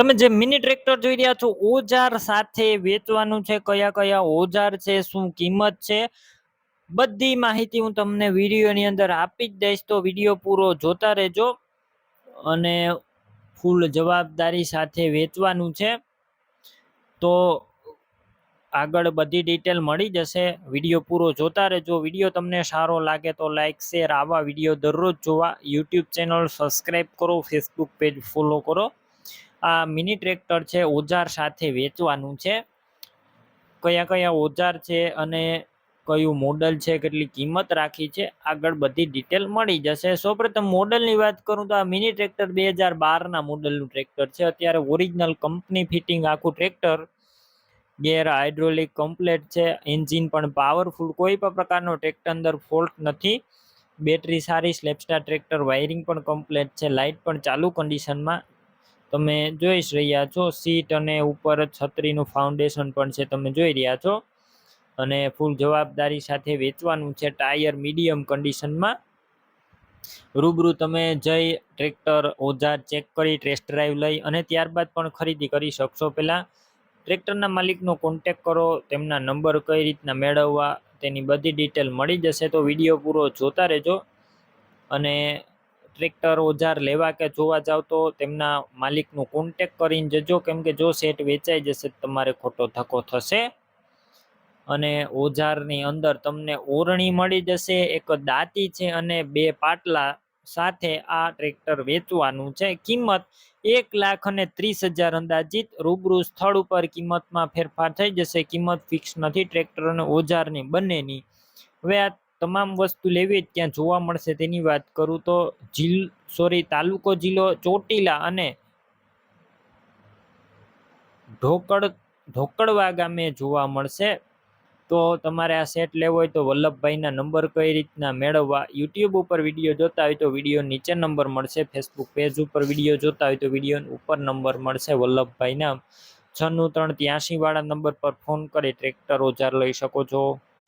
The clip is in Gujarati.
તમે જે મિની ટ્રેક્ટર જોઈ રહ્યા છો, ઓજાર સાથે વેચવાનું છે, કયા કયા ઓજાર છે, શું કિંમત છે, બધી માહિતી હું તમને વિડીયોની અંદર આપી જ દઈશ. તો વીડિયો પૂરો જોતા રહેજો અને ફૂલ જવાબદારી સાથે વેચવાનું છે. તો આગળ બધી ડિટેલ મળી જશે. વીડિયો પૂરો જોતા રહેજો. વીડિયો તમને સારો લાગે તો લાઈક શેર આવા વીડિયો દરરોજ જોવા. યુટ્યુબ ચેનલ સબસ્ક્રાઈબ કરો ફેસબુક પેજ ફોલો કરો. આ મિની ટ્રેક્ટર છે, ઓજાર સાથે વેચવાનું છે. કયા કયા ઓજાર છે અને કયું મોડલ છે, કેટલી કિંમત રાખી છે, આગળ બધી ડિટેલ મળી જશે. સૌપ્રથમ મોડલની વાત કરું તો આ મિની ટ્રેક્ટર બે હજાર બારના મોડલનું ટ્રેક્ટર છે. અત્યારે ઓરિજિનલ કંપની ફિટિંગ આખું ટ્રેક્ટર, ગેર હાઇડ્રોલિક કમ્પ્લેટ છે એન્જિન પણ પાવરફુલ કોઈ પણ પ્રકારનો ટ્રેક્ટર અંદર ફોલ્ટ નથી. બેટરી સારી સ્લેપસ્ટાર ટ્રેક્ટર વાયરિંગ પણ કમ્પ્લેટ છે લાઇટ પણ ચાલુ કન્ડિશનમાં તમે જોઈ રહ્યા છો. સીટ અને ઉપર છત્રીનું ફાઉન્ડેશન પણ છે તમે જોઈ રહ્યા છો. અને ફૂલ જવાબદારી સાથે વેચવાનું છે ટાયર મીડિયમ કન્ડિશનમાં રૂબરૂ તમે જઈ ટ્રેક્ટર ઓજાર ચેક કરી ટેસ્ટ ડ્રાઈવ લઈ અને ત્યારબાદ પણ ખરીદી કરી શકશો. પહેલાં ટ્રેક્ટરના માલિકનો કોન્ટેક કરો, તેમના નંબર કઈ રીતના મેળવવા તેની બધી ડિટેલ મળી જશે તો વીડિયો પૂરો જોતા રહેજો. અને ટ્રેક્ટર ઓજાર લેવા કે જોવા જાવ તો તેમના માલિકનું કોન્ટેક કરીને જજો. કેમ કે જો સેટ વેચાઈ જશે તમારે ખોટો ધક્કો થશે. અને ઓજારની અંદર તમને ઓરણી મળી જશે. એક દાંતી છે અને બે પાટલા સાથે આ ટ્રેક્ટર વેચવાનું છે. કિંમત એક લાખ અને ત્રીસ હજાર અંદાજિત. રૂબરૂ સ્થળ ઉપર કિંમતમાં ફેરફાર થઈ જશે. કિંમત ફિક્સ નથી. ટ્રેક્ટર અને ઓજારની બંનેની હવે આ તમામ વસ્તુ લેવી ત્યાં જોવા મળશે તેની વાત કરું તો જિલ સોરી, તાલુકો જિલ્લો ચોટીલા અને ઢોકળ, ઢોકળવા ગામે જોવા મળશે. તો તમારે આ સેટ લેવો હોય તો વલ્લભભાઈના નંબર કઈ રીતના મેળવવા? યુટ્યુબ ઉપર વીડિયો જોતા હોય તો વીડિયો નીચે નંબર મળશે. ફેસબુક પેજ ઉપર વીડિયો જોતા હોય તો વીડિયો ઉપર નંબર મળશે વલ્લભભાઈના. છન્નું ત્રણ ત્યાંસી વાળા નંબર પર ફોન કરી ટ્રેક્ટર ઓજાર લઈ શકો છો.